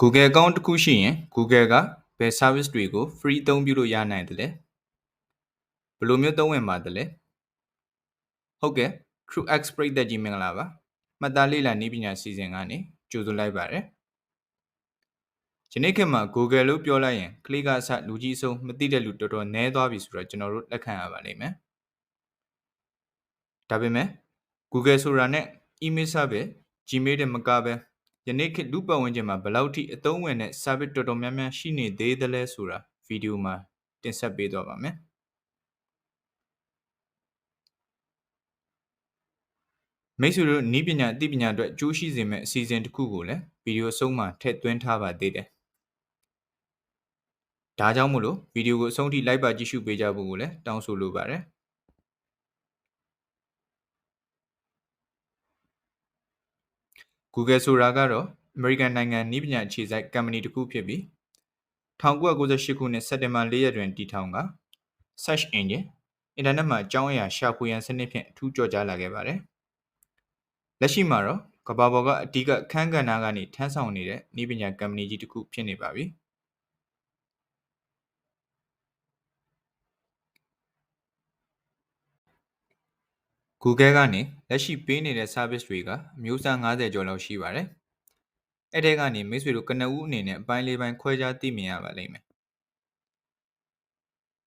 Google account တစ်ခုရှိရင် Google ကဘယ် service တွေကို free အသုံးပြုလို့ရနိုင်သလဲဘယ်လိုမျိုးသုံးဝင်ပါသလဲဟုတ်ကဲ့ TrueX ပရိသတ်ကြီးမင်္ဂလာပါမှတ်သားလေ့လာနည်းပညာစီစဉ်ကနေကြိုဆိုလိုက်ပါရစေယနေ့ခေတ်မှာ Google လို့ပြောလိုက်ရင်ကလေးကအစလူကြီးဆုံးမသိတဲ့လူတော်တော်နည်းသွားပြီဆိုတော့ကျွန်တော်တို့လက်ခံရပါလိမ့်မယ်ဒါပေမဲ့ Google ဆိုတာနဲ့ email service Gmail တဲ့မကပဲ ယနေ့ခေတ်လူပတ်ဝန်းကျင်မှာဘယ်လောက်ထိအသုံးဝင်တဲ့ service တော်တော်များများရှိနေသေးသလဲဆိုတာဗီဒီယိုမှာတင်ဆက်ပေးသွားပါမယ်မိတ်ဆွေတို့ဤပညာအသိပညာအတွက်အကျိုးရှိစေမယ့်အစီအစဉ်တစ်ခုကိုလည်းဗီဒီယိုအဆုံးမှာထည့်သွင်းထားပါသေးတယ်။ဒါကြောင့်မို့လို့ဗီဒီယိုကိုအဆုံးထိလိုက်ပါကြည့်ရှုပေးကြဖို့ကိုလည်းတောင်းဆိုလိုပါတယ်။ Google ဆိုတာကတော့ American နိုင်ငံနည်းပညာအခြေစိုက် company တစ်ခုဖြစ်ပြီး1998ခုနှစ်စက်တင်ဘာ4ရက်တွင်တည်ထောင်က search engine အင်တာနက်မှာအကြောင်းအရာရှာဖွေရန်စနစ်ဖြင့်အထူးကြော်ကြားလာခဲ့ပါတယ်။လက်ရှိမှာတော့ကမ္ဘာပေါ်ကအဓိကအခန်းကဏ္ဍကနေထမ်းဆောင်နေတဲ့နည်းပညာ company ကြီးတစ်ခုဖြစ်နေပါပြီ။ Google ကနေလက်ရှိပေးနေတဲ့ service တွေကအမျိုးအစား90ကျော်လောက်ရှိပါတယ်။အဲ့ဒီကနေမိတ်ဆွေတို့ကနဦးအနေနဲ့အပိုင်းလေးပိုင်းခွဲခြားသိမြင်ရပါလိမ့်မယ်။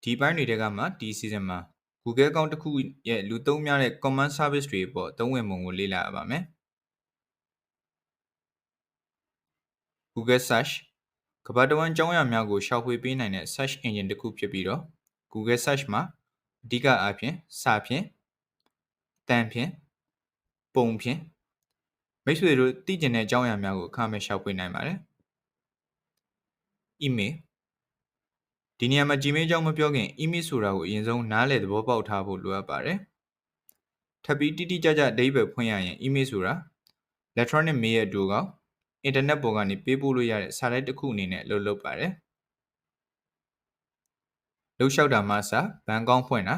ဒီပိုင်းတွေကမှဒီ season မှာ Google account တစ်ခုရဲ့လူသုံးများတဲ့ common service တွေပေါ်သုံးဝင်ပုံကိုလေ့လာရပါမယ်။ Google Search ကမ္ဘာတဝန်းအကြောင်းအရာများကိုရှာဖွေပေးနိုင်တဲ့ search engine တစ်ခုဖြစ်ပြီးတော့ Google Search မှာအဓိကအားဖြင့်စာဖြင့် တန်ဖြင့်ပုံဖြင့်မိတ်ဆွေတို့သိကျင်တဲ့အကြောင်းအရာများကိုအခမဲ့ရှောက်ပွေနိုင်ပါတယ်။ email ဒီနေရာမှာ Gmail အကြောင်းမပြောခင် email ဆိုတာကိုအရင်ဆုံးနားလည်သဘောပေါက်ထားဖို့လိုအပ်ပါတယ်။ထပ်ပြီးတိတိကျကျအဓိပ္ပာယ်ဖွင့်ရရင် email ဆိုတာ electronic mail ရဲ့အတူကောင်အင်တာနက်ပေါ်ကနေပေးပို့လို့ရတဲ့စာတိုက်တစ်ခုအနေနဲ့လုပ်လုပ်ပါတယ်။လှုပ်ရှားတာမှစဘဏ်ကောင်းဖွင့်တာ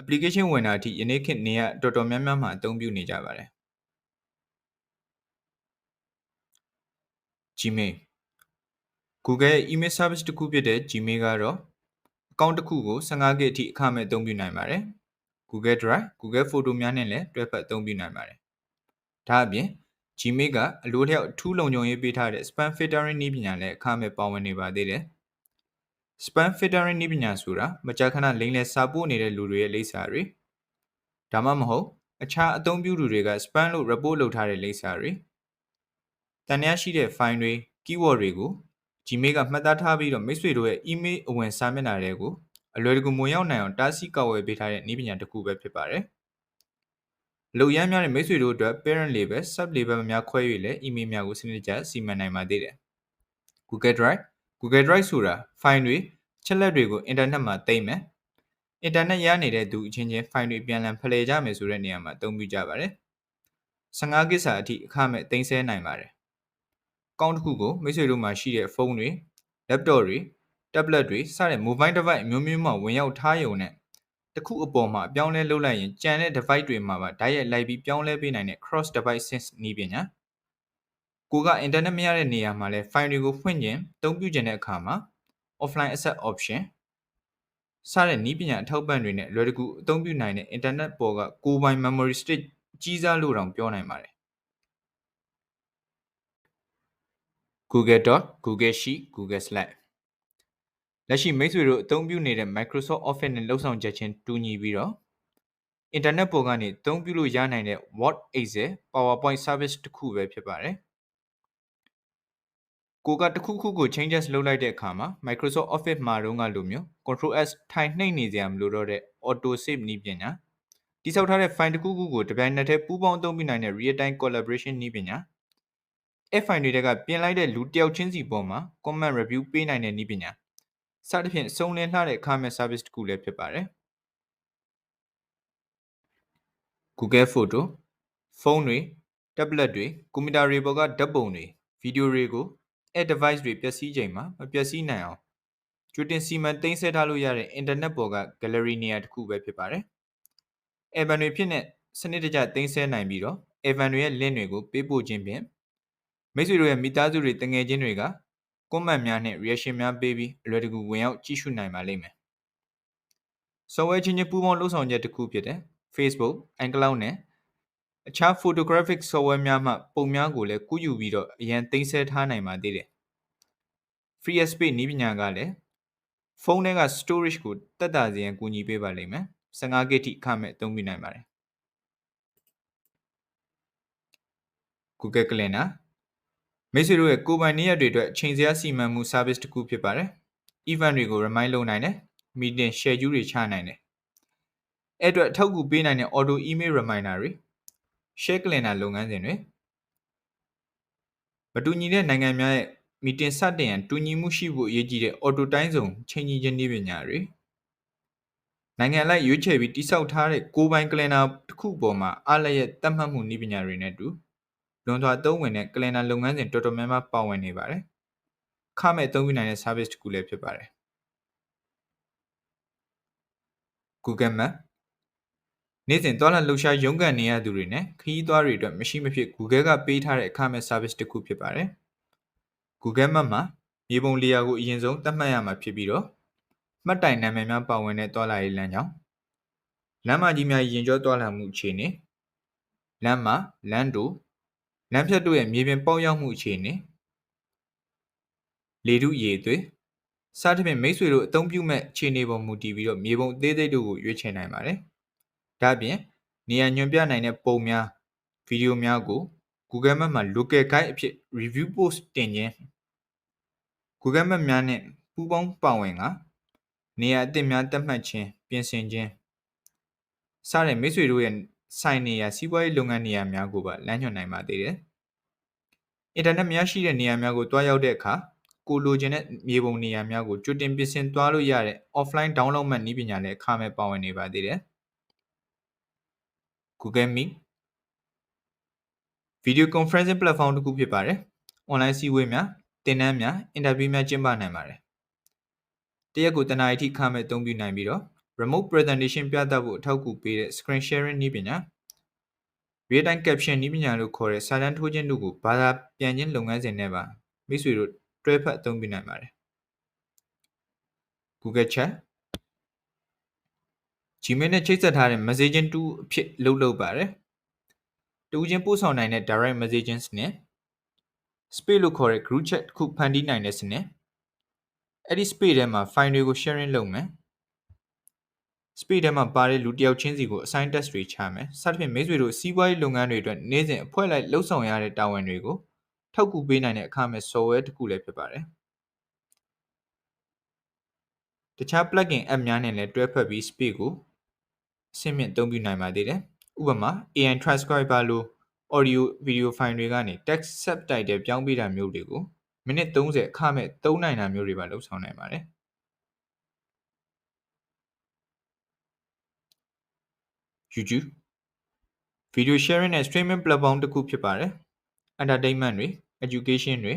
application ဝင်တာအထိယနေ့ခေတ်နေရတော်တော်များများမှာအသုံးပြုနေကြပါတယ် Gmail Google ရဲ့ email service တစ်ခုဖြစ်တဲ့ Gmail ကတော့ account တစ်ခုကို 15 GB အထိအခမဲ့အသုံးပြုနိုင်ပါတယ် Google Drive Google Photo များနဲ့လည်းတွဲဖက်အသုံးပြုနိုင်ပါတယ်ဒါအပြင် Gmail ကအလိုလျောက်အထူးလုံခြုံရေးပေးထားတဲ့ spam filtering နည်းပညာလည်းအခမဲ့ပါဝင်နေပါသေးတယ် spam filtering နည်းပညာဆိုတာမကြာခဏလိမ်လည်စာပို့နေတဲ့လူတွေရဲ့လိပ်စာတွေဒါမှမဟုတ်အခြားအသုံးပြုသူတွေက spam လို့ report လုပ်ထားတဲ့လိပ်စာတွေတန်ရရှိတဲ့ file တွေ keyword တွေကို Gmail ကမှတ်သားထားပြီးတော့မိတ်ဆွေတို့ရဲ့ email အဝင်စာမျက်နှာတွေကိုအလွယ်တကူဝင်ရောက်နိုင်အောင်တားဆီးကာကွယ်ပေးထားတဲ့နည်းပညာတစ်ခုပဲဖြစ်ပါတယ်။လူရမ်းများတဲ့မိတ်ဆွေတို့အတွက် parent label, sub label များခွဲ၍လည်း email များကိုစနစ်တကျစီမံနိုင်ပါသေးတယ်။ Google Drive Google Drive ဆိုတာ file တွေချက်လက်တွေကိုအင်တာနက်မှာသိမ်းမယ်။အင်တာနက်ရနေတဲ့သူအချင်းချင်း file တွေပြန်လည်ဖလှယ်ကြမယ်ဆိုတဲ့နေရာမှာအသုံးပြုကြပါတယ်။15ကိစ္စအထိအခမဲ့သိမ်းဆည်းနိုင်ပါတယ်။ကောင်းတစ်ခုကိုမိတ်ဆွေတို့မှာရှိတဲ့ဖုန်းတွေ laptop တွေ tablet တွေစတဲ့ mobile device အမျိုးမျိုးမှာဝင်ရောက်ထားရုံနဲ့တစ်ခုအပေါ်မှာအပြောင်းလဲလုပ်လိုက်ရင်ကြံတဲ့ device တွေမှာပါဓာတ်ရိုက်လိုက်ပြီးပြောင်းလဲပေးနိုင်တဲ့ cross device sync နည်းပညာ ကိုကအင်တာနက်မရတဲ့နေရာမှာလဲ file တွေကိုဖွင့်ခြင်းအသုံးပြုခြင်းတဲ့အခါမှာ offline access option စတဲ့နည်းပညာအထောက်ပံ့တွေနဲ့လွယ်တကူအသုံးပြုနိုင်တဲ့ internet ပေါ်ကကိုယ်ပိုင် memory stick ကြီးစားလို့တောင်ပြောနိုင်ပါတယ် Google Doc Google Sheet Google Slide လက်ရှိမိတ်ဆွေတို့အသုံးပြုနေတဲ့ Microsoft Office နဲ့လှုပ်ဆောင်ချက်ချင်းတူညီပြီးတော့ internet ပေါ်ကနေအသုံးပြုလို့ရနိုင်တဲ့ Word Excel PowerPoint service တစ်ခုပဲဖြစ်ပါတယ် ကိုကတခုခုကို changes လုပ်လိုက်တဲ့အခါမှာ Microsoft Office မှာတုန်းကလိုမျိုး Control S ထိုင်နှိပ်နေစရာမလိုတော့တဲ့ Auto Save နည်းပညာတိစောက်ထားတဲ့ file တစ်ခုခုကိုတပြိုင်နက်တည်းပူးပေါင်းအသုံးပြုနိုင်တဲ့ real time collaboration နည်းပညာအဲ့ file တွေကပြင်လိုက်တဲ့လူတယောက်ချင်းစီပေါ်မှာ comment review ပေးနိုင်တဲ့နည်းပညာစသဖြင့်စုံလင်လှတဲ့အခမဲ့ service တစ်ခုလည်းဖြစ်ပါတယ် Google Photo ဖုန်းတွေ tablet တွေကွန်ပျူတာတွေပေါ်ကဓာတ်ပုံတွေဗီဒီယိုတွေကို add device တွေပျက်စီးချိန်မှာမပျက်စီးနိုင်အောင်ကြိုတင်စီမံသိမ်းဆည်းထားလို့ရတဲ့ internet ပေါ်က gallery နေရာတစ်ခုပဲဖြစ်ပါတယ်။ Evan တွေဖြစ်တဲ့စနစ်တကျသိမ်းဆည်းနိုင်ပြီးတော့ Evan တွေရဲ့ link တွေကိုပေးပို့ခြင်းဖြင့်မိတ်ဆွေတို့ရဲ့မိသားစုတွေတငယ်ချင်းတွေက comment များနဲ့ reaction များပေးပြီးအလွယ်တကူဝင်ရောက်ကြည့်ရှုနိုင်ပါလိမ့်မယ်။ software ချင်းချင်းပူးပေါင်းလှုပ်ဆောင်ချက်တစ်ခုဖြစ်တဲ့ Facebook, iCloud နဲ့ အခြား photographic software များမှပုံများကိုလည်းကူးယူပြီးတော့အရန်သိမ်းဆည်းထားနိုင်ပါသေးတယ်။ Free Space နည်းပညာကလည်းဖုန်းထဲက storage ကိုတက်တာစေရန်ကူညီပေးပါလိမ့်မယ်။15 GB ထိအခမဲ့အသုံးပြုနိုင်ပါတယ်။ Google Calendar မိတ်ဆွေတို့ရဲ့ကိုယ်ပိုင်နေ့ရက်တွေအတွက်ချိန်စရာစီမံမှု service တစ်ခုဖြစ်ပါတယ်။ event တွေကို remind လုပ်နိုင်တယ်။ meeting schedule တွေချနိုင်တယ်။အဲ့အတွက်အထောက်အကူပေးနိုင်တဲ့ auto email reminder တွေ share calendar လုပ်ငန်းစဉ်တွေမတူညီတဲ့နိုင်ငံများရဲ့ meeting စတင်ရန်တူညီမှုရှိဖို့အရေးကြီးတဲ့ auto time zone ချိန်ညီခြင်းနည်းပညာတွေနိုင်ငံလိုက်ရွေးချယ်ပြီးတိစောက်ထားတဲ့ကိုယ်ပိုင် calendar တစ်ခုပေါ်မှာအားလျက်သတ်မှတ်မှုနည်းပညာတွေနဲ့အတူလွန်စွာသုံးဝင်တဲ့ calendar လုပ်ငန်းစဉ်တော်တော်များများပါဝင်နေပါတယ်။ခမဲ့အသုံးပြုနိုင်တဲ့ service တစ်ခုလည်းဖြစ်ပါတယ်။ Google Map နေ့စဉ်သွားလာလှုပ်ရှားရုန်းကန်နေရသူတွေနဲ့ခရီးသွားတွေအတွက်မရှိမဖြစ် Google ကပေးထားတဲ့အခမဲ့ service တစ်ခုဖြစ်ပါတယ်။ Google Map မှာမြေပုံလေယာကိုအရင်ဆုံးသတ်မှတ်ရမှာဖြစ်ပြီးတော့မှတ်တိုင်နာမည်များပါဝင်တဲ့သွားလာရေးလမ်းကြောင်းလမ်းမကြီးများရင်ကျော်သွားလာမှုအခြေအနေလမ်းမှာလမ်းတူလမ်းဖြတ်တို့ရဲ့မြေပြင်ပေါက်ရောက်မှုအခြေအနေလေထုရေသွေးစသဖြင့်မိတ်ဆွေတို့အသုံးပြုမဲ့အခြေအနေပေါ်မူတည်ပြီးတော့မြေပုံအသေးစိတ်တို့ကိုရွေးချယ်နိုင်ပါတယ်။ ဒါ့အပြင်နေရာညွှန်ပြနိုင်တဲ့ပုံများဗီဒီယိုများကို Google Map မှာ local guide အဖြစ် review post တင်ခြင်း Google Map များနဲ့ပူးပေါင်းပါဝင်ကနေရာအသစ်များသတ်မှတ်ခြင်းပြင်ဆင်ခြင်းစတဲ့မိတ်ဆွေတို့ရဲ့ဆိုင်နေရာစီးပွားရေးလုပ်ငန်းနေရာများကိုပါလမ်းညွှန်နိုင်ပါသေးတယ်။အင်တာနက်များရှိတဲ့နေရာများကိုတွားရောက်တဲ့အခါကိုလိုချင်တဲ့မြေပုံနေရာများကိုကြိုတင်ပြင်ဆင်သွားလို့ရတဲ့ offline download မှတ်နည်းပညာလည်းအခမဲ့ပါဝင်နေပါသေးတယ်။ Google Meet video conferencing platform တစ်ခုဖြစ်ပါတယ်။ online စည်းဝေးများတင်နန်းများအင်တာဗျူးများကျင်းပနိုင်ပါတယ်။တရက်ကိုတနားရီထိခမဲ့အသုံးပြုနိုင်ပြီးတော့ remote presentation ပြသဖို့အထောက်အကူပေးတဲ့ screen sharing နည်းပညာ real time caption နည်းပညာလို့ခေါ်တဲ့စာတန်းထိုးခြင်းတို့ကိုဘာသာပြန်ခြင်းလုပ်ငန်းစဉ်နဲ့ပါမိတ်ဆွေတို့တွဲဖက်အသုံးပြုနိုင်ပါတယ် Google Chat Gmail နဲ့ချိတ်ဆက်ထားတဲ့ messaging tool အဖြစ်လုပ်လုပ်ပါတယ်တူချင်းပို့ဆောင်နိုင်တဲ့ direct messaging စနစ် space လို့ခေါ်တဲ့ group chat တစ်ခုဖန်တီးနိုင်တဲ့စနစ်အဲ့ဒီ space ထဲမှာ file တွေကို sharing လုပ်မယ် space ထဲမှာပါတဲ့လူတစ်ယောက်ချင်းစီကို assign task တွေချမယ်စသဖြင့်မိတ်ဆွေတို့စီးပွားရေးလုပ်ငန်းတွေအတွက်နေ့စဉ်အဖွဲ့လိုက်လှုပ်ဆောင်ရတဲ့တာဝန်တွေကိုထောက်ကူပေးနိုင်တဲ့အခမဲ့ software တစ်ခုလည်းဖြစ်ပါတယ်တခြား plugin app များနဲ့လည်းတွဲဖက်ပြီး space ကိုအ ဆင့်မြင့်အသုံးပြုနိုင်ပါသေးတယ်ဥပမာ AI transcriber လို့ audio video file တွေကနေ text subtitle ပြောင်းပေးတာမျိုးတွေကိုမိနစ်30အခမဲ့သုံးနိုင်တာမျိုးတွေပါလုပ်ဆောင်နိုင်ပါတယ် YouTube video sharing နဲ့ streaming platform တစ်ခုဖြစ်ပါတယ် entertainment တွေ education တွေ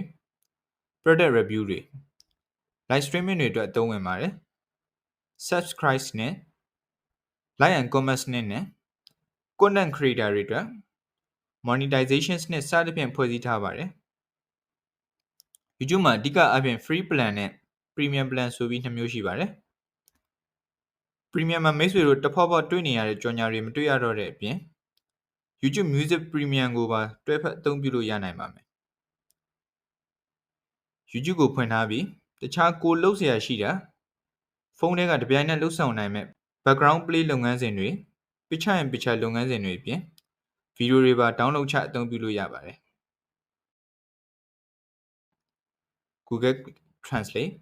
product review တွေ live streaming တွေအတွက်အသုံးဝင်ပါတယ် subscribe နဲ့ like and commerce နဲ့ content creator တွေအတွက် monetization နဲ့စသဖြင့်ဖွဲ့စည်းထားပါတယ်။ YouTube မှာအဓိကအပြင် free plan နဲ့ premium plan ဆိုပြီးနှစ်မျိုးရှိပါတယ်။ premium မှာမိတ်ဆွေတို့တစ်ဖော့ဖော့တွေ့နေရတဲ့ကြော်ညာတွေမတွေ့ရတော့တဲ့အပြင် YouTube Music Premium ကိုပါတွဲဖက်အသုံးပြုလို့ရနိုင်ပါမယ်။ YouTube ကိုဖွင့်ထားပြီးတခြားကိုလှုပ်ရှားရှိတာဖုန်းထဲကတပြိုင်နက်လှုပ်ဆောင်နိုင်မဲ့ background play လုပ်ငန်းစဉ်တွေ picture in picture လုပ်ငန်းစဉ်တွေအပြင်ဗီဒီယိုတွေပါ download ချအသုံးပြုလို့ရပါတယ် Google Translate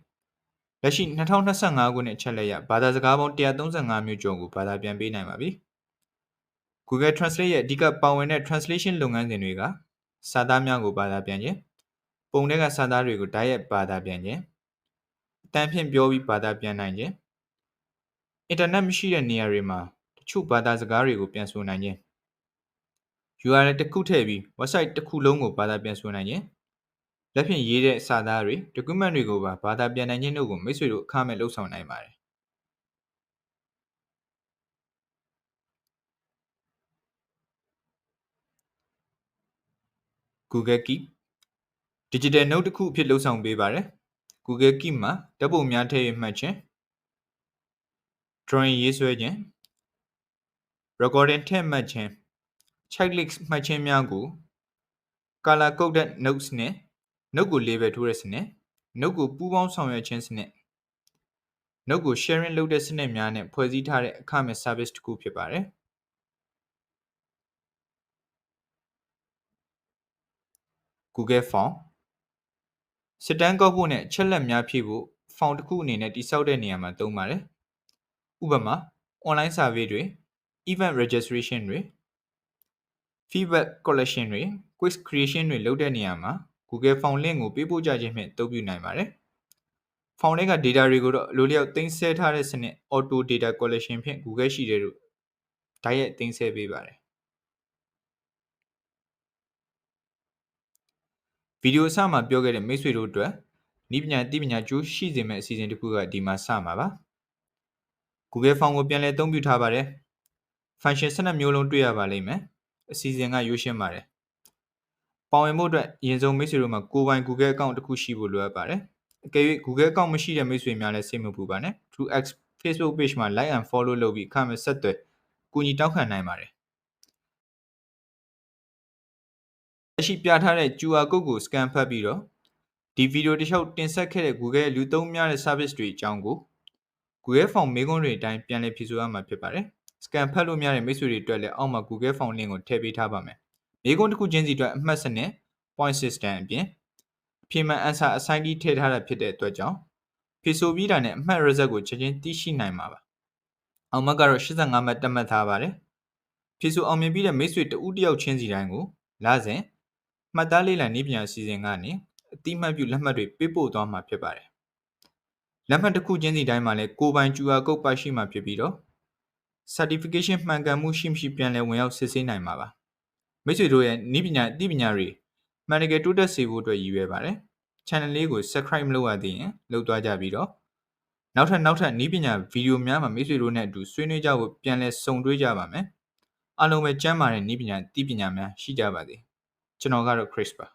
လက်ရှိ2025ခုနှစ်အချက်လက်ရဘာသာစကားပေါင်း135မျိုးကျော်ကိုဘာသာပြန်ပေးနိုင်ပါပြီ Google Translate ရဲ့အဓိကပါဝင်တဲ့ translation လုပ်ငန်းစဉ်တွေကစာသားများကိုဘာသာပြန်ခြင်းပုံထဲကစာသားတွေကိုဓာတ်ရိုက်ဘာသာပြန်ခြင်းအတန်းဖြင့်ပြောပြီးဘာသာပြန်နိုင်ခြင်း အင်တာနက်မရှိတဲ့နေရာတွေမှာတချို့ဘာသာစကားတွေကိုပြန်ဆိုနိုင်ခြင်း URL တစ်ခုထည့်ပြီး website တစ်ခုလုံးကိုဘာသာပြန်ဆိုနိုင်ခြင်းလက်ဖြင့်ရေးတဲ့စာသားတွေ document တွေကိုပါဘာသာပြန်နိုင်ခြင်းတို့ကိုမိတ်ဆွေတို့အခမဲ့လှုပ်ဆောင်နိုင်ပါတယ် Google Keep digital note တစ်ခုအဖြစ်လှုပ်ဆောင်ပေးပါတယ် Google Keep မှာဓာတ်ပုံများထည့်ရမှတ်ခြင်း drawing ရေးဆွဲခြင်း recording ထည့်မှတ်ခြင်း checklist မှတ်ခြင်းများကို color coded notes နဲ့ note ကို label ထိုးတဲ့စနစ် note ကိုပူးပေါင်းဆောင်ရွက်ခြင်းစနစ် note ကို sharing လုပ်တဲ့စနစ်များနဲ့ဖွဲ့စည်းထားတဲ့အခမဲ့ service တစ်ခုဖြစ်ပါတယ် Google Form စစ်တမ်းကောက်ဖို့နဲ့ချက်လက်များဖြည့်ဖို့ form တစ်ခုအနေနဲ့တိစောက်တဲ့နေရာမှာသုံးပါတယ် ဥပမာ online survey တွေ event registration တွေ feedback collection တွေ quiz creation တွေလုပ်တဲ့နေရာမှာ Google Form link ကိုပေးပို့ကြခြင်းဖြင့်အသုံးပြုနိုင်ပါတယ်။ Form တွေက data တွေကိုတော့လိုလျောက်သိမ်းဆည်းထားတဲ့စနစ် auto data collection ဖြင့် Google ရှိတဲ့တို့ဓာတ်ရိုက်သိမ်းဆည်းပေးပါတယ်ဗီဒီယိုအစမှာပြောခဲ့တဲ့မိတ်ဆွေတို့အတွက်ဤပညာတိပညာကျိုးရှိစေမယ့်အစီအစဉ်တစ်ခုကဒီမှာစမှာပါ Google Form ကိုပြန်လည်အသုံးပြုထားပါတယ် function 12မျိုးလုံးတွေ့ရပါလိမ့်မယ်အစီအစဉ်ကရွေးရှင်းပါတယ်ပါဝင်ဖို့အတွက်အရင်ဆုံးမိတ်ဆွေတို့မှာကိုယ်ပိုင် Google account တစ်ခုရှိဖို့လိုအပ်ပါတယ်အကယ်၍ Google account မရှိတဲ့မိတ်ဆွေများလည်းစိတ်မပူပါနဲ့ TrueX Facebook page မှာ like and follow လုပ်ပြီးအခမဲ့ဆက်သွယ်ကူညီတောင်းခံနိုင်ပါတယ်လက်ရှိပြထားတဲ့ QR code ကို scan ဖတ်ပြီးတော့ဒီဗီဒီယိုတစ်လျှောက်တင်ဆက်ခဲ့တဲ့ Google ရဲ့လူသုံးများတဲ့ service တွေအကြောင်းကို Google Form မေးခွန်းတွေအတိုင်းပြန်လည်ဖြေဆိုရမှာဖြစ်ပါတယ်။ scan ဖတ်လို့များတဲ့မိတ်ဆွေတွေအတွက်လည်းအောက်မှာ Google Form link ကိုထည့်ပေးထားပါမယ်။မေးခွန်းတစ်ခုချင်းစီအတွက်အမှတ်စနစ် point system အပြင်အဖြေမှန် answer assign key ထည့်ထားတာဖြစ်တဲ့အတွက်ကြောင့်ဖြေဆိုပြီးတာနဲ့အမှတ် result ကိုချက်ချင်းသိရှိနိုင်မှာပါ။အောင်မှတ်ကတော့85မှတ်တက်မှတ်ထားပါတယ်။ဖြေဆိုအောင်မြင်ပြီးတဲ့မိတ်ဆွေတဦးတယောက်ချင်းစီတိုင်းကိုလာစဉ်မှတ်သားလေးလံနည်းပညာအစီအစဉ်ကနေအတိမတ်ပြုလက်မှတ်တွေပေးပို့သွားမှာဖြစ်ပါတယ်။ လက်မှတ်တစ်ခုချင်းစီတိုင်းမှာလည်းကိုပိုင် QR code ပါရှိမှာဖြစ်ပြီးတော့ certification မှန်ကန်မှုရှိမရှိပြန်လည်ဝင်ရောက်စစ်ဆေးနိုင်မှာပါ။မိတ်ဆွေတို့ရဲ့နည်းပညာအသိပညာတွေမှန်တကယ်တိုးတက်စေဖို့အတွက်ရည်ရွယ်ပါတယ်။ channel လေးကို subscribe မလုပ်ရသေးရင်လုပ်သွားကြပြီးတော့နောက်ထပ်နောက်ထပ်နည်းပညာဗီဒီယိုများမှာမိတ်ဆွေတို့နဲ့အတူဆွေးနွေးကြဖို့ပြန်လည်ဆုံတွေ့ကြပါမယ်။အားလုံးပဲကျမ်းမာတဲ့နည်းပညာသိပညာများရှိကြပါစေ။ကျွန်တော်ကတော့ Chris ပါ